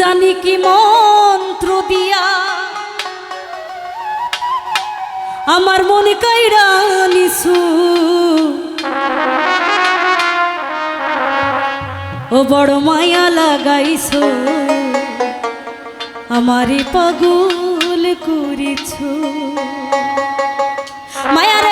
জানি কি মন্ত্র দিয়া। আমার মনে কাইরা নিছু। ও বড় মায়া লাগাইছো আমারই পাগল করিছ। মায়ার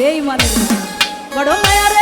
বেইমানের মতো বড় মায়া রে।